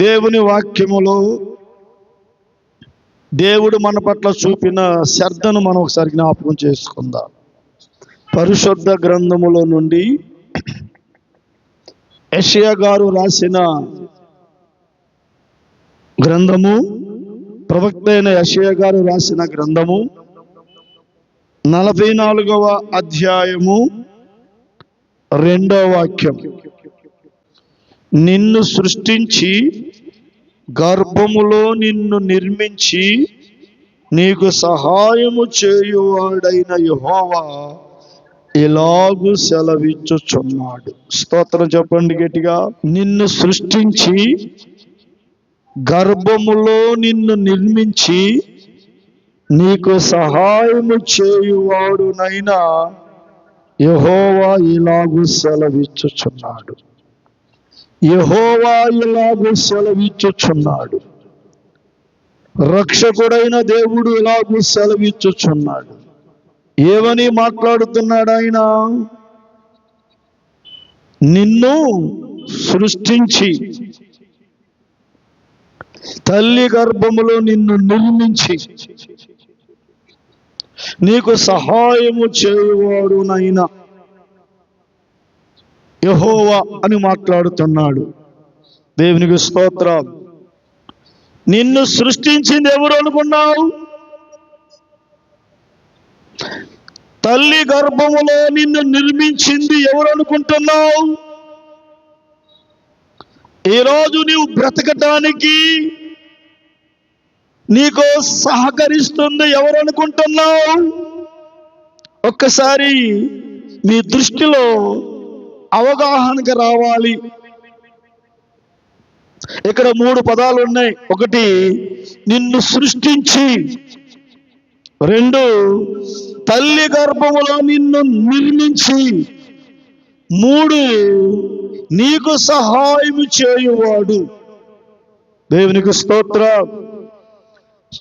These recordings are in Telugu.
దేవుని వాక్యములో దేవుడు మన పట్ల చూపిన శ్రద్ధను మనం ఒకసారి జ్ఞాపకం చేసుకుందాం. పరిశుద్ధ గ్రంథములో నుండి యషియా గారు రాసిన గ్రంథము ప్రవక్త అయిన యషియా గారు రాసిన గ్రంథము నలభై నాలుగవ అధ్యాయము రెండవ వాక్యం. నిన్ను సృష్టించి గర్భములో నిన్ను నిర్మించి నీకు సహాయము చేయువాడైన యహోవా ఇలాగు సెలవిచ్చుచున్నాడు. స్తోత్రం చెప్పండి గట్టిగా. నిన్ను సృష్టించి గర్భములో నిన్ను నిర్మించి నీకు సహాయము చేయువాడునైనా యహోవా ఇలాగు సెలవిచ్చుచున్నాడు. యహోవా ఇలాగూ సెలవిచ్చుచున్నాడు రక్షకుడైన దేవుడు ఇలాగూ సెలవిచ్చుచున్నాడు ఏమని మాట్లాడుతున్నాడు ఆయన? నిన్ను సృష్టించి తల్లి గర్భములో నిన్ను నిర్మించి నీకు సహాయము చేయువాడునైనా యహోవా అని మాట్లాడుతున్నాడు. దేవునికి స్తోత్రం. నిన్ను సృష్టించింది ఎవరు అనుకున్నావు? తల్లి గర్భములో నిన్ను నిర్మించింది ఎవరు అనుకుంటున్నావు? ఈరోజు నీవు బ్రతకటానికి నీకు సహకరిస్తుంది ఎవరు అనుకుంటున్నావు? ఒక్కసారి మీ దృష్టిలో అవగాహనకు రావాలి. ఇక్కడ మూడు పదాలు ఉన్నాయి. ఒకటి నిన్ను సృష్టించి. రెండు తల్లి గర్భములో నిన్ను నిర్మించి. మూడు నీకు సహాయం చేయువాడు. దేవునికి స్తోత్ర.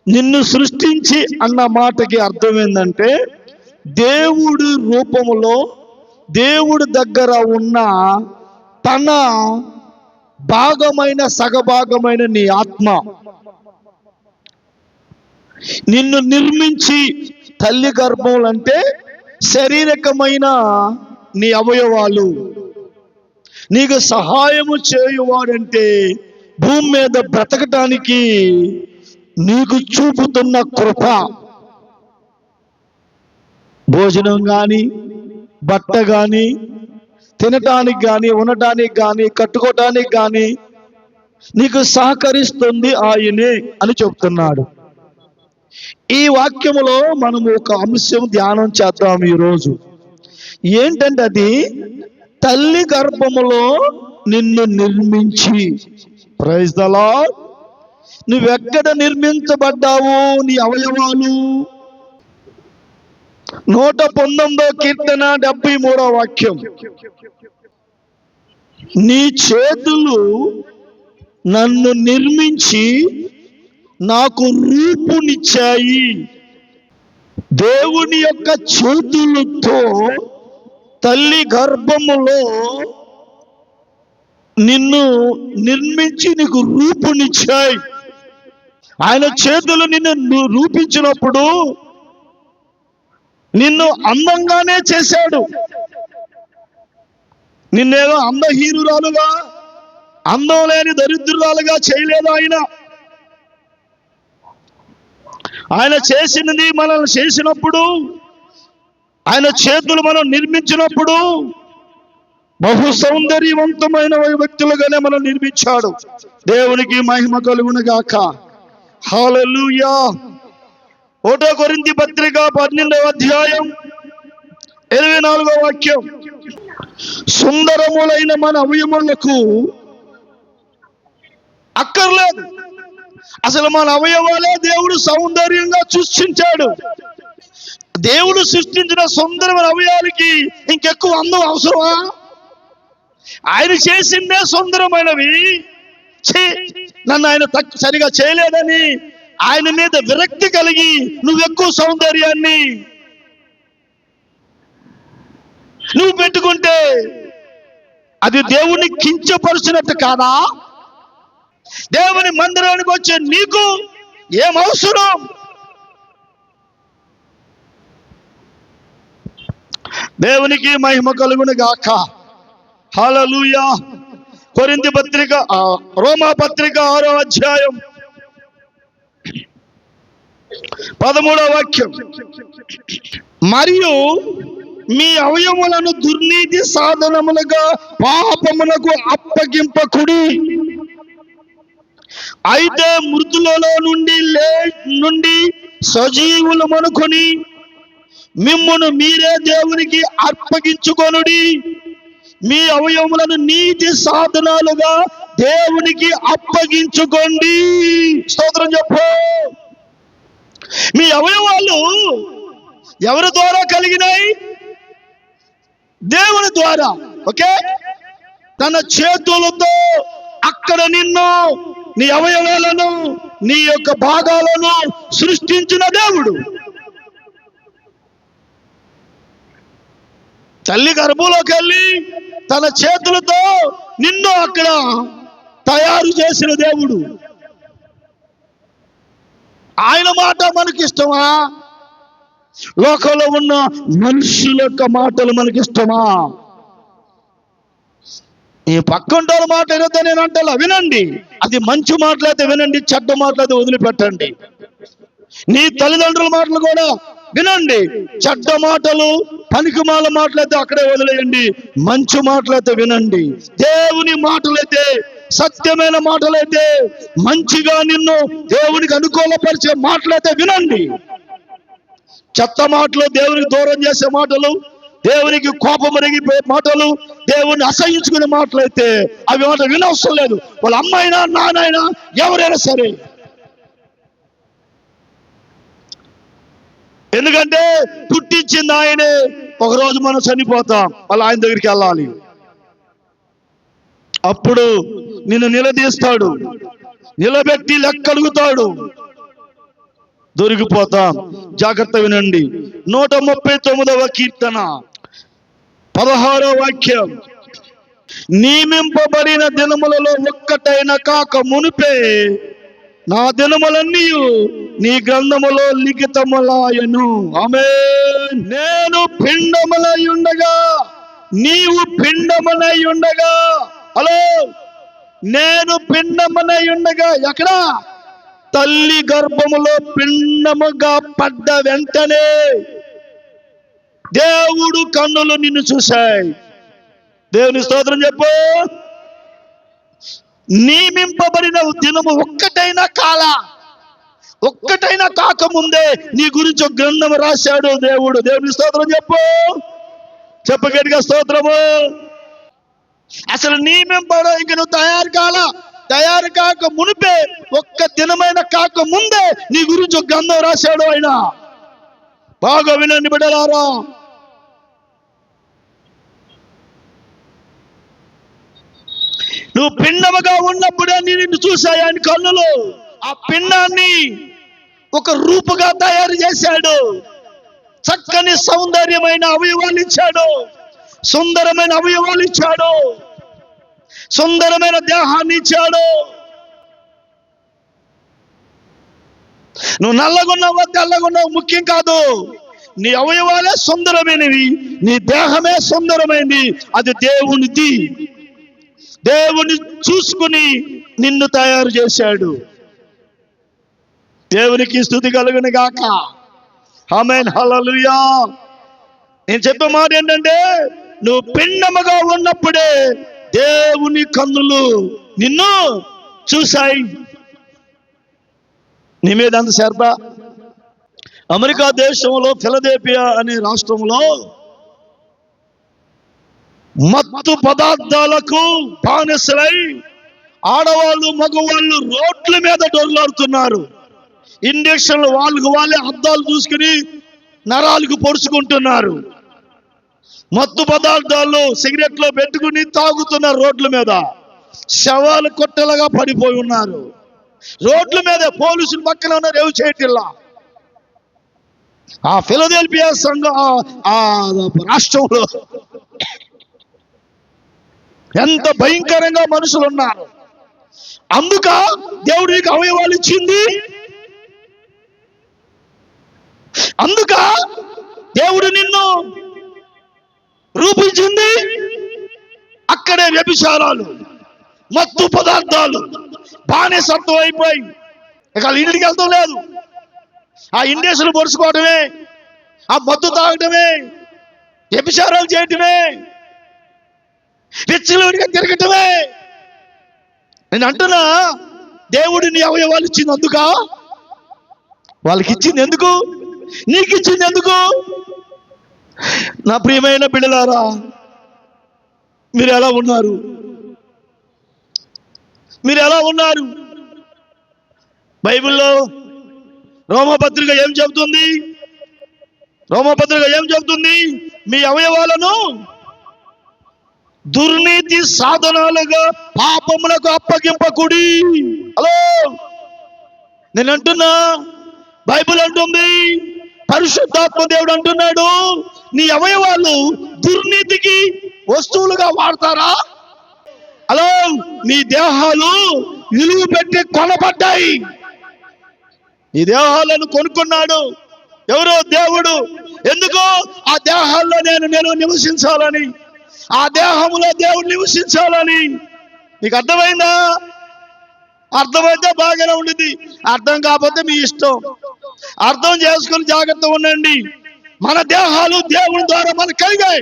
నిన్ను సృష్టించి అన్న మాటకి అర్థం ఏంటంటే దేవుడి రూపములో దేవుడి దగ్గర ఉన్న తన భాగమైన సగభాగమైన నీ ఆత్మ. నిన్ను నిర్మించి తల్లి గర్భములు అంటే శారీరకమైన నీ అవయవాలు. నీకు సహాయము చేయువాడంటే భూమి మీద బ్రతకటానికి నీకు చూపుతున్న కృప. భోజనం కానీ బట్ట కానీ తినటానికి కానీ ఉండటానికి కానీ కట్టుకోవటానికి కానీ నీకు సహకరిస్తుంది ఆయనే అని చెప్తున్నాడు. ఈ వాక్యములో మనం ఒక అంశం ధ్యానం చేద్దాం ఈరోజు. ఏంటంటే అది తల్లి గర్భములో నిన్ను నిర్మించి. ప్రైజ్ దలా నువ్వెక్కడ నిర్మించబడ్డావు నీ అవయవాలు? నూట పంతొమ్మిదో కీర్తన డెబ్బై మూడో వాక్యం. నీ చేతులు నన్ను నిర్మించి నాకు రూపునిచ్చాయి. దేవుని యొక్క చేతులతో తల్లి గర్భములో నిన్ను నిర్మించి నీకు రూపునిచ్చాయి. ఆయన చేతులు నిన్ను రూపించినప్పుడు నిన్ను అందంగానే చేశాడు. నిన్నేదో అందహీనురాలుగా అందం లేని దరిద్రురాలుగా చేయలేదు ఆయన. ఆయన చేసినది మనం చేసినప్పుడు ఆయన చేతులు మనం నిర్మించినప్పుడు బహు సౌందర్యవంతమైన వ్యక్తులుగానే మనం నిర్మించాడు. దేవునికి మహిమ కలుగును గాక హాలూయా ఒకటో కొరింది పత్రిక పన్నెండవ అధ్యాయం ఇరవై నాలుగో వాక్యం. సుందరములైన మన అవయములకు అక్కర్లేదు. అసలు మన అవయవాలే దేవుడు సౌందర్యంగా సృష్టించాడు. దేవుడు సృష్టించిన సుందరమైన అవయాలకి ఇంకెక్కువ అందం అవసరమా? ఆయన చేసిందే సుందరమైనవి. నన్ను ఆయన తక్కు సరిగా చేయలేదని ఆయన మీద విరక్తి కలిగి నువ్వు ఎక్కువ సౌందర్యాన్ని నువ్వు పెట్టుకుంటే అది దేవుణ్ణి కించపరిచినట్టు కాదా? దేవుని మందిరానికి వచ్చే నీకు ఏం అవసరం? దేవునికి మహిమ కలుగును గాక. హలలుయా కొరింది పత్రిక ఆ, రోమా పత్రిక ఆరో అధ్యాయం. పదమూడవ వాక్యం. మరియు మీ అవయములను దుర్నీతి సాధనములుగా పాపమునకు అప్పగింపకుడి. అయితే మృతులలో నుండి లే నుండి సజీవులు మనుకొని మిమ్మును మీరే దేవునికి అర్పగించుకొనుడి మీ అవయవములను నీతి సాధనాలుగా దేవునికి అప్పగించుకోండి. స్తోత్రం చెప్పు. మీ అవయవాలు ఎవరి ద్వారా కలిగినాయి? దేవుని ద్వారా ఓకే? తన చేతులతో అక్కడ నిన్ను నీ అవయవాలను నీ యొక్క భాగాలను సృష్టించిన దేవుడు. తల్లి గర్భంలోకి వెళ్ళి తన చేతులతో నిన్ను అక్కడ తయారు చేసిన దేవుడు. ఆయన మాట మనకి ఇష్టమా లోకంలో ఉన్న మనుషుల యొక్క మాటలు మనకి ఇష్టమా ఈ పక్కంటోళ్ళ మాట ఏదైతే నేను అంటలా వినండి. అది మంచి మాటలైతే వినండి చెడ్డ మాటలైతే వదిలిపెట్టండి. నీ తల్లిదండ్రుల మాటలు కూడా వినండి. చెడ్డ మాటలు పనికిమాల మాటలైతే అక్కడే వదిలేయండి. మంచి మాటలైతే వినండి. దేవుని మాటలైతే సత్యమైన మాటలైతే మంచిగా నిన్ను దేవునికి అనుకూలపరిచే మాటలైతే వినండి. చెత్త మాటలు దేవునికి దూరం చేసే మాటలు దేవునికి కోపం రేగిపోయే మాటలు దేవుని అసహించుకునే మాటలైతే అవి మాట వినవసరం లేదు. వాళ్ళ అమ్మాయినా నానైనా ఎవరైనా సరే. ఎందుకంటే పుట్టించింది ఆయనే ఒకరోజు మనం చనిపోతాం మళ్ళీ ఆయన దగ్గరికి వెళ్ళాలి. అప్పుడు నిన్ను నిలదీస్తాడు. నిలబెట్టి లెక్కడుగుతాడు దొరికిపోతాం. జాగ్రత్త వినండి. నూట ముప్పై తొమ్మిదవ కీర్తన. పదహారో వాక్యం. నియమింపబడిన దినములలో ఒక్కటైన కాక మునిపే నా దినములన్నీ నీ గ్రంథములో లిఖితములాయను. ఆమె నేను పిండములై ఉండగా నీవు పిండములై ఉండగా. హలో. నేను పిండమునై ఉండగా ఎక్కడ? తల్లి గర్భములో పిండముగా పడ్డ వెంటనే దేవుడు కన్నులు నిన్ను చూశాయి. దేవుని స్తోత్రం చెప్పు. నియమింపబడిన దినము ఒక్కటైనా కాల ఒక్కటైనా కాకముందే నీ గురించి ఒక గ్రంథం రాశాడు దేవుడు. దేవుని స్తోత్రం చెప్పు. చెప్పు స్తోత్రము. అసలు నియమింపడ ఇంక నువ్వు తయారు కాల. తయారు కాక మునిపే ఒక్క దినమైన కాక ముందే నీ గురించి ఒక గ్రంథం రాశాడు ఆయన. బాగా వినండి బిడ్డలారా. నువ్వు పిండముగా ఉన్నప్పుడే నిన్ను చూశాయి ఆయన కన్నులు. ఆ పిండాన్ని ఒక రూపుగా తయారు చేశాడు. చక్కని సౌందర్యమైన అవయవాలు ఇచ్చాడు. సుందరమైన అవయవాలు ఇచ్చాడు. సుందరమైన దేహాన్ని ఇచ్చాడు. నువ్వు నల్లగున్నావా తెల్లగున్నావు ముఖ్యం కాదు. నీ అవయవాలే సుందరమైనవి నీ దేహమే సుందరమైనది అది దేవునిది. దేవుని చూసుకుని నిన్ను తయారు చేశాడు. దేవునికి స్థుతి కలుగును గాక. ఆమెన్. హలలుయా నేను చెప్పే మాట ఏంటంటే నువ్వు పిండముగా ఉన్నప్పుడే దేవుని కన్నులు నిన్ను చూశాయి. నీ మీద అంత శర్ప అమెరికా దేశంలో ఫిలదేపియా అనే రాష్ట్రంలో మత్తు పదార్థాలకు బానిసలై ఆడవాళ్ళు మగవాళ్ళు రోడ్ల మీద డొర్లాడుతున్నారు ఇంజక్షన్లు వాళ్ళకు వాళ్ళే అద్దాలు చూసుకుని నరాలకు పొడుచుకుంటున్నారు. మత్తు పదార్థాలు సిగరెట్లో పెట్టుకుని తాగుతున్నారు రోడ్ల మీద శవాలు కొట్టలుగా పడిపోయి ఉన్నారు. రోడ్ల మీద పోలీసులు పక్కన ఉన్నారు ఏవి చేయటిల్లా ఆ ఫిలదెల్పియా సంఘం ఆ రాష్ట్రంలో ఎంత భయంకరంగా మనుషులు ఉన్నారు అందుక దేవుడు నీకు అవయవాలు ఇచ్చింది. అందుక దేవుడు నిన్ను రూపించింది. అక్కడే వ్యభిచారాలు మత్తు పదార్థాలు బానిసత్వం అయిపోయి. ఇక ఇంటికి వెళ్తాం లేదు. ఆ ఇండేసులు పొడుచుకోవటమే ఆ మత్తు తాగటమే వ్యభిచారాలు చేయటమే పిచ్చిలోడిగా తిరగటమే. నేను అంటున్నా దేవుడు నీ అవయవాలు ఇచ్చింది అందుక? వాళ్ళకి ఇచ్చింది ఎందుకు? నీకు ఇచ్చింది ఎందుకు? నా ప్రియమైన బిడ్డలారా మీరు ఎలా ఉన్నారు? మీరు ఎలా ఉన్నారు? బైబిల్లో రోమపత్రిక ఏం చెబుతుంది? రోమపత్రిక ఏం చెబుతుంది? మీ అవయవాలను దుర్నీతి సాధనాలుగా పాపములకు అప్పగింపకుడి. హలో! నేను అంటున్నా బైబిల్ అంటుంది పరిశుద్ధాత్మ దేవుడు అంటున్నాడు నీ అవయవాలు దుర్నీతికి వస్తువులుగా వాడతారా? హలో మీ దేహాలు విలువ పెట్టి కొనబడ్డాయి. నీ దేహాలను కొనుక్కున్నాడు. ఎవరో దేవుడు. ఎందుకు? ఆ దేహాల్లో నేను నేను నివసించాలని. ఆ దేహంలో దేవుడు నివసించాలని. నీకు అర్థమైందా? అర్థమైతే బాగానే ఉండింది అర్థం కాకపోతే మీ ఇష్టం. అర్థం చేసుకుని జాగ్రత్త ఉండండి. మన దేహాలు దేవుని ద్వారా మనకు కలిగాయి.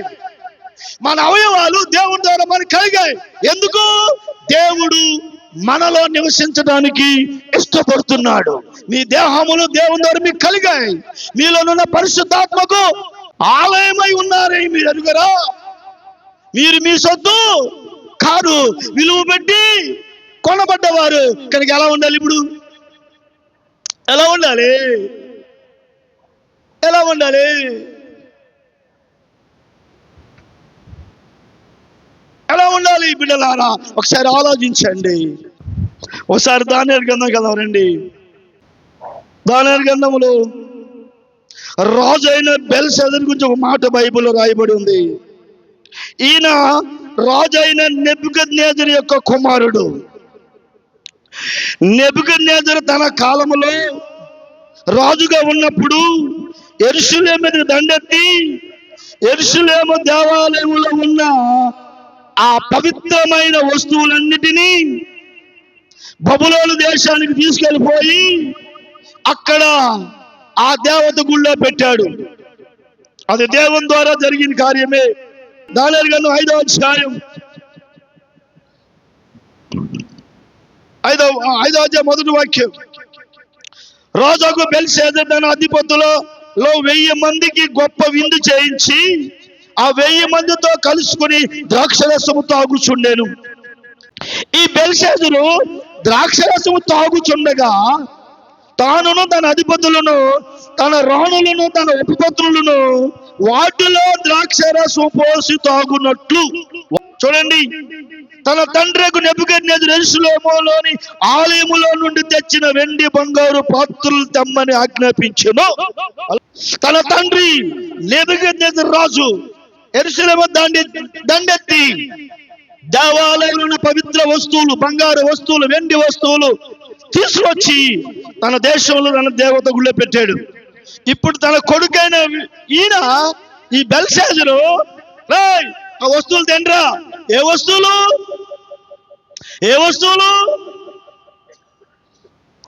మన అవయవాలు దేవుని ద్వారా మనకు కలిగాయి. ఎందుకు? దేవుడు మనలో నివసించడానికి ఇష్టపడుతున్నాడు. మీ దేహములు దేవుని ద్వారా మీకు కలిగాయి. మీలోనున్న పరిశుద్ధాత్మకు ఆలయమై ఉన్నారని మీరు అడుగరా మీరు మీ సొత్తు కాదు విలువ పెట్టి కొనబడ్డవారు. కనుక ఎలా ఉండాలి ఇప్పుడు? ఎలా ఉండాలి? ఎలా ఉండాలి? ఎలా ఉండాలి బిడ్డలారా? ఒకసారి ఆలోచించండి. ఒకసారి దాని గ్రంథం కదా రండి దాని గంధములు రాజు అయిన బెల్సెదర్ గురించి ఒక మాట బైబిల్లో రాయబడి ఉంది. ఈయన రాజు అయిన నెబుకద్నేజర్ యొక్క కుమారుడు. నెబుకద్నేజర్ తన కాలములో రాజుగా ఉన్నప్పుడు ఎరుషులేమిని దండెత్తి ఎరుషులేమ దేవాలయంలో ఉన్న ఆ పవిత్రమైన వస్తువులన్నిటినీ బబులోలు దేశానికి తీసుకెళ్ళిపోయి అక్కడ ఆ దేవత గుళ్ళో పెట్టాడు. అది దేవుని ద్వారా జరిగిన కార్యమే. దాని గను ఐదవ అధ్యాయం. ఐదవ ఐదవ అధ్యాయం మొదటి వాక్యం. రోజాకు బెల్సేదర్ తన అధిపతులలో లో వెయ్యి మందికి గొప్ప విందు చేయించి ఆ వెయ్యి మందితో కలుసుకుని ద్రాక్షరసము తాగుచుండెను. ఈ బెల్సేదురు ద్రాక్షరసము తాగుచుండగా తానును తన అధిపతులను తన రాణులను తన ఉపపత్రులను వాటిలో ద్రాక్షరసం పోసి తాగునట్లు చూడండి. తన తండ్రికి నెప్పుకెళ్ళేది రెసులోమోలోని ఆలయములో నుండి తెచ్చిన వెండి బంగారు పాత్రలు తెమ్మని ఆజ్ఞాపించను. తన తండ్రి నెబుకద్నెజరు రాజు ఎరుసలేమ దండి దండెత్తి దేవాలయంలో ఉన్న పవిత్ర వస్తువులు బంగారు వస్తువులు వెండి వస్తువులు తీసుకొచ్చి తన దేశంలో తన దేవత గుళ్ళో పెట్టాడు. ఇప్పుడు తన కొడుకైన ఈయన ఈ బెల్సేజరు ఆ వస్తువులు తిండ్రా ఏ వస్తువులు? ఏ వస్తువులు?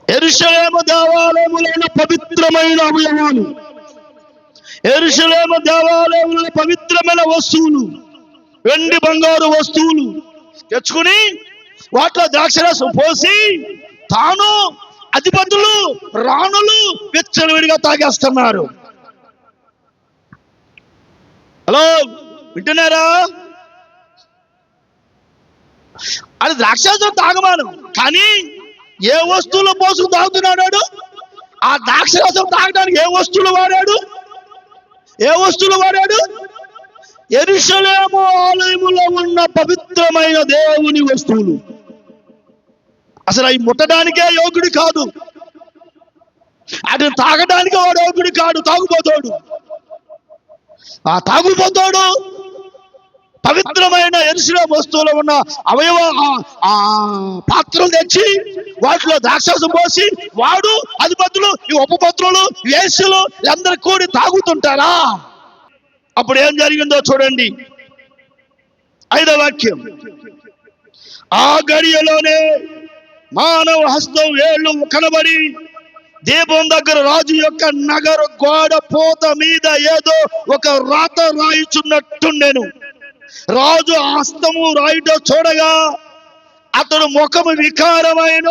ఎరుషలేమ దేవాలయములైన పవిత్రమైన అవయవాలు. ఎరుషలేమ దేవాలయంలో పవిత్రమైన వస్తువులు. వెండి బంగారు వస్తువులు. తెచ్చుకుని వాటిలో ద్రాక్షరసం పోసి తాను అధిపతులు రాణులు విచ్చలవిడిగా తాగేస్తున్నారు. హలో వింటున్నారా? అది ద్రాక్షరసం తాగమాను. కానీ ఏ వస్తువులు పోసుకు తాగుతున్నాడు ఆ ద్రాక్షరసం తాగడానికి ఏ వస్తువులు వాడాడు? ఏ వస్తువులు వాడాడు? ఎరుషలేము ఆలయములో ఉన్న పవిత్రమైన దేవుని వస్తువులు. అసలు అవి ముట్టడానికే యోగుడు కాదు. అది తాగడానికి వాడు యోగుడు కాడు తాగుపోతాడు ఆ తాగుపోతాడు పవిత్రమైన ఎరుసిన వస్తువులు ఉన్న అవయవ పాత్రలు తెచ్చి వాటిలో ద్రాక్షాసం పోసి వాడు అధిపతులు ఈ ఉపపత్రులు వేసులు అందరు కూడి తాగుతుంటారా? అప్పుడు ఏం జరిగిందో చూడండి. ఐదో వాక్యం. ఆ గడియలోనే మానవ హస్తం వేళ్ళు కనబడి దీపం దగ్గర రాజు యొక్క నగర గోడ పోత మీద ఏదో ఒక రాత రాయిచున్నట్టు నేను. రాజు ఆస్తము హస్తము రాయుట చూడగా అతడు ముఖము వికారమైన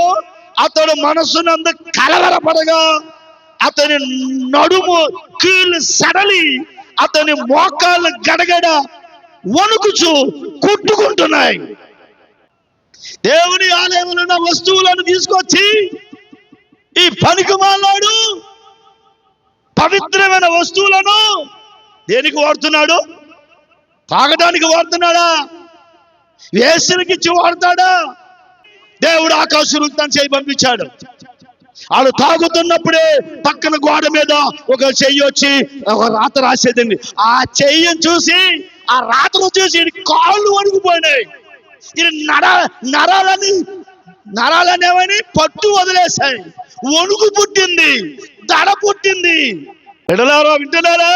అతడు మనసునంద కలవరపడగా అతని నడుము కీళ్ళు సడలి అతని మోకాళ్ళు గడగడ వణుకుచు కుట్టుకుంటున్నాయి. దేవుని ఆలయంలో ఉన్న వస్తువులను తీసుకొచ్చి ఈ పనికి మాలాడు పవిత్రమైన వస్తువులను దేనికి వాడుతున్నాడు? తాగడానికి వాడుతున్నాడా? వేసులకి ఇచ్చి వాడతాడా? దేవుడు ఆకాశం తను చేయి పంపించాడు. ఆడు తాగుతున్నప్పుడే పక్కన గోడ మీద ఒక చెయ్యి వచ్చి ఒక రాత రాసేదండి. ఆ చెయ్యిని చూసి ఆ రాతను చూసి కాళ్ళు వణికిపోయినాయి. ఇది నర నరాలని నరాలనేవని పట్టు వదిలేశాయి. వణుకు పుట్టింది దడ పుట్టింది. వింటున్నారా?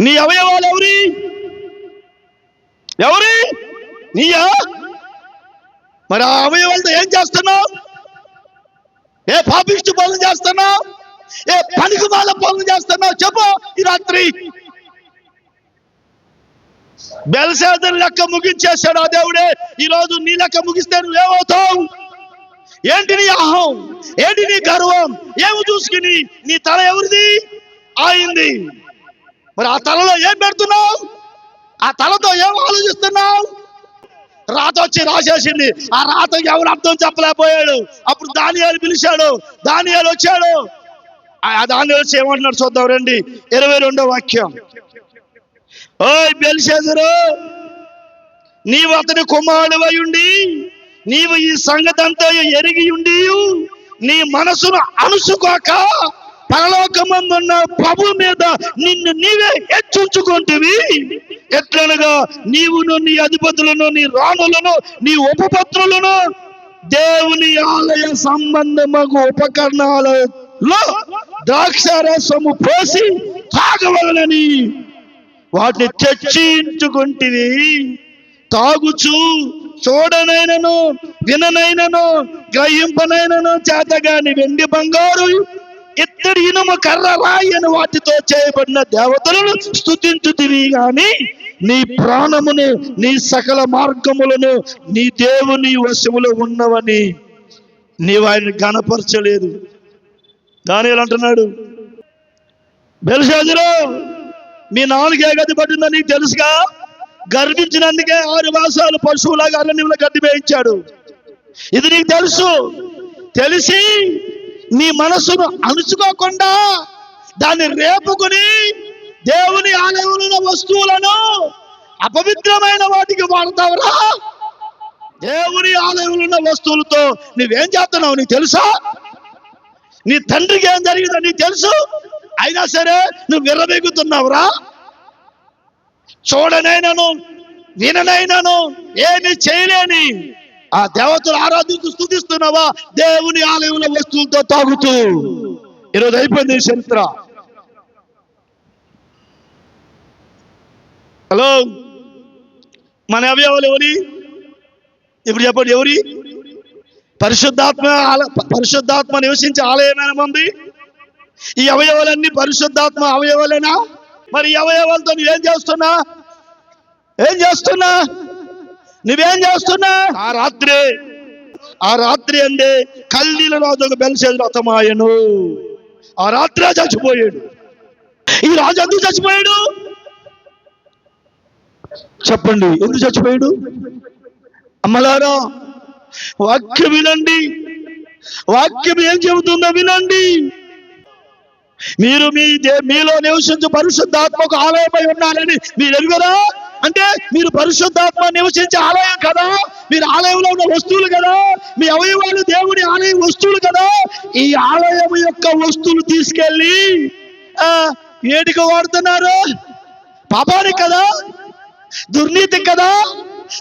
నీ అవయవాలు ఎవరి? ఎవరి? నీయా? మరి ఆ అవయవాలతో ఏం చేస్తున్నావు? ఏ పాపిష్టి పనులు చేస్తున్నావు? ఏ పనికిమాల పనులు చేస్తున్నావు? చెప్పు ఈ రాత్రి. బెల్సేదర్ లెక్క ముగించేశాడు ఆ దేవుడే. ఈ రోజు నీ లెక్క ముగిస్తే నువ్వేమవుతావు? ఏంటి నీ అహం? ఏంటి నీ గర్వం? ఏమి చూసుకుని నీ తల ఎవరిది? ఆయింది మరి ఆ తలలో ఏం పెడుతున్నావు? ఆ తలతో ఏం ఆలోచిస్తున్నావు? రాత వచ్చి రాసేసింది. ఆ రాత ఎవరు అర్థం చెప్పలేకపోయాడు. అప్పుడు దానియాలు పిలిచాడు. దానియాలు వచ్చాడు. ఆ దానియాలు వచ్చి ఏమంటున్నాడు చూద్దాం రండి. ఇరవై రెండో వాక్యం. ఓయ్ బెల్షెదరు నీవు అతని కుమారుడవై ఉండి నీవు ఈ సంగతంతా ఎరిగి ఉండి నీ మనసును అనుసుకోక పరలోకమందున్న ప్రభు మీద నిన్ను నీవే హెచ్చించుకుంటువి. ఎట్లనగా నీవును నీ అధిపతులను నీ రాణులను నీ ఉపపత్రులను దేవుని ఆలయ సంబంధమగు ఉపకరణాలలో ద్రాక్షారసము పోసి తాగవలనని వాటిని చర్చించుకుంటివి తాగుచు చూడనైనను విననైనను గ్రహింపనైనను చేతగాని వెండి బంగారు ఇత్తడి ఇనుము కర్ర రాయని వాటితో చేయబడిన దేవతలను స్థుతించుతివి గాని నీ ప్రాణమును నీ సకల మార్గములను నీ దేవుని వశములో ఉన్నవని నీవు ఆయన గణపరచలేదు దాని అంటున్నాడు బెల్షాజులో మీ నాలుగే గది పట్టిందో నీకు తెలుసుగా? గర్వించినందుకే ఆరు మాసాలు పశువులాగా అరణ్యంలో గడ్డి వేయించాడు. ఇది నీకు తెలుసు. తెలిసి నీ మనసును అణుచుకోకుండా దాన్ని రేపుకుని దేవుని ఆలయంలో వస్తువులను అపవిత్రమైన వాటికి వాడతావురా. దేవుని ఆలయంలో ఉన్న వస్తువులతో నువ్వేం చేస్తున్నావు నీకు తెలుసా? నీ తండ్రికి ఏం జరిగిందో నీకు తెలుసు? అయినా సరే నువ్వు విర్రబెగుతున్నావురా చూడనైనాను విననైనను ఏమి చేయలేని ఆ దేవతలు ఆరాధించు స్థుతిస్తున్నావా? దేవుని ఆలయంలో వస్తువులతో తాగుతూ. ఈరోజు అయిపోయింది చరిత్ర. హలో? మన అవయవాలు ఎవరి? ఇప్పుడు చెప్పండి ఎవరి? పరిశుద్ధాత్మ పరిశుద్ధాత్మ నివసించే ఆలయమేనా ఉంది? ఈ అవయవాలన్నీ పరిశుద్ధాత్మ అవయవాలేనా? మరి ఈ అవయవాలతో నువ్వేం చేస్తున్నా? ఏం చేస్తున్నా? నువ్వేం చేస్తున్నా? ఆ రాత్రి ఆ రాత్రి అండి కల్లీల రాజు ఒక బెల్సేది రథమాయను. ఆ రాత్రే చచ్చిపోయాడు. ఈ రాజు ఎందుకు చచ్చిపోయాడు? చెప్పండి ఎందుకు చచ్చిపోయాడు? అమ్మలారా వాక్యం వినండి. వాక్యం ఏం చెబుతుందో వినండి. మీరు మీ దే- మీలో నివసించు పరిశుద్ధాత్మకు ఆలయమై ఉన్నారని మీరు ఎరుగరా? అంటే మీరు పరిశుద్ధాత్మ నివసించే ఆలయం కదా మీరు ఆలయంలో ఉన్న వస్తువులు కదా మీ అవయవాలు దేవుని ఆలయం వస్తువులు కదా ఈ ఆలయం యొక్క వస్తువులు తీసుకెళ్ళి ఆ, ఏటికి వాడుతున్నారు? పాపానికి కదా దుర్నీతికి కదా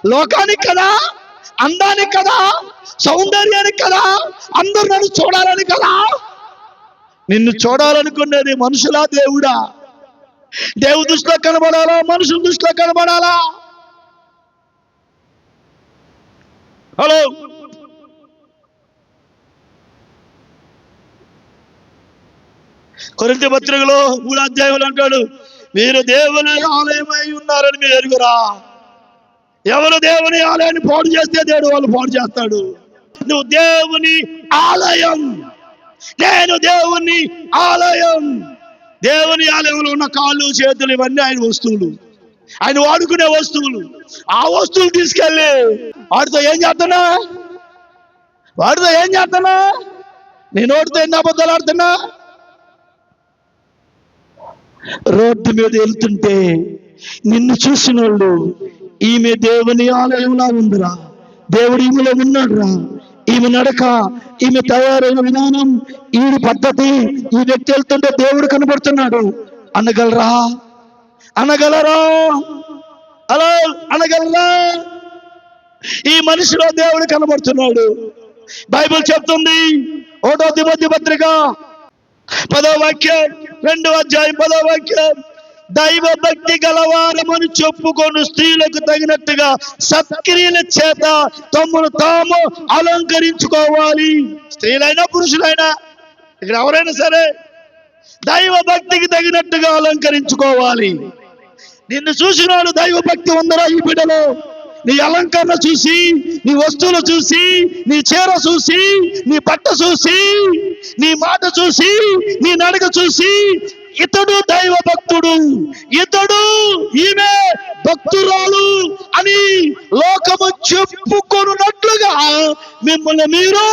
లోకానికి కదా అందానికి కదా సౌందర్యానికి కదా అందరు నన్ను చూడాలని కదా? నిన్ను చూడాలనుకునేది మనుషులా దేవుడా? దేవు దృష్టిలో కనబడాలా? మనుషుల దృష్టిలో కనబడాలా? హలో? కొరింత పత్రికలో మూడు అధ్యాయులు అంటాడు మీరు దేవుని ఆలయమై ఉన్నారని మీరు ఎరుగురా. ఎవరు దేవుని ఆలయాన్ని పాడు చేస్తే దేవుడు వాళ్ళు పాడు చేస్తాడు. నువ్వు దేవుని ఆలయం. నేను దేవుని ఆలయం. దేవుని ఆలయంలో ఉన్న కాళ్ళు చేతులు ఇవన్నీ ఆయన వస్తువులు. ఆయన వాడుకునే వస్తువులు. ఆ వస్తువులు తీసుకెళ్ళి వాడితో ఏం చేస్తున్నా? వాడితో ఏం చేస్తున్నా? నేను నోటితో ఎన్ని అబద్ధాలు ఆడుతున్నా? రోడ్డు మీద వెళ్తుంటే నిన్ను చూసిన వాళ్ళు ఈమె దేవుని ఆలయంలా ఉందిరా. దేవుడు ఈమెలో ఉన్నాడురా. ఈమె నడక ఈమె తయారైన విధానం ఈడి పద్ధతి ఈ వ్యక్తి వెళ్తుంటే దేవుడు కనబడుతున్నాడు అనగలరా? అనగలరా? అలా అనగలరా? ఈ మనిషిలో దేవుడు కనబడుతున్నాడు. బైబిల్ చెప్తుంది ఓటో తిమోతి పత్రిక పదో వాక్యం రెండో అధ్యాయం పదో వాక్యం. దైవ భక్తి గలవారమని చెప్పుకొని స్త్రీలకు తగినట్టుగా సత్క్రియల చేత తమ్మును తాము అలంకరించుకోవాలి. స్త్రీలైనా పురుషులైనా ఇక్కడ ఎవరైనా సరే దైవ భక్తికి తగినట్టుగా అలంకరించుకోవాలి. నిన్ను చూసినాడు దైవ భక్తి ఉందరా ఈ బిడ్డలో. నీ అలంకరణ చూసి నీ వస్తువులు చూసి నీ చీర చూసి నీ బట్ట చూసి నీ మాట చూసి నీ నడక చూసి ఇతడు దైవ భక్తుడు ఇతడు ఈమె భక్తురాలు అని లోకము చెప్పుకొనున్నట్లుగా మిమ్మల్ని మీరు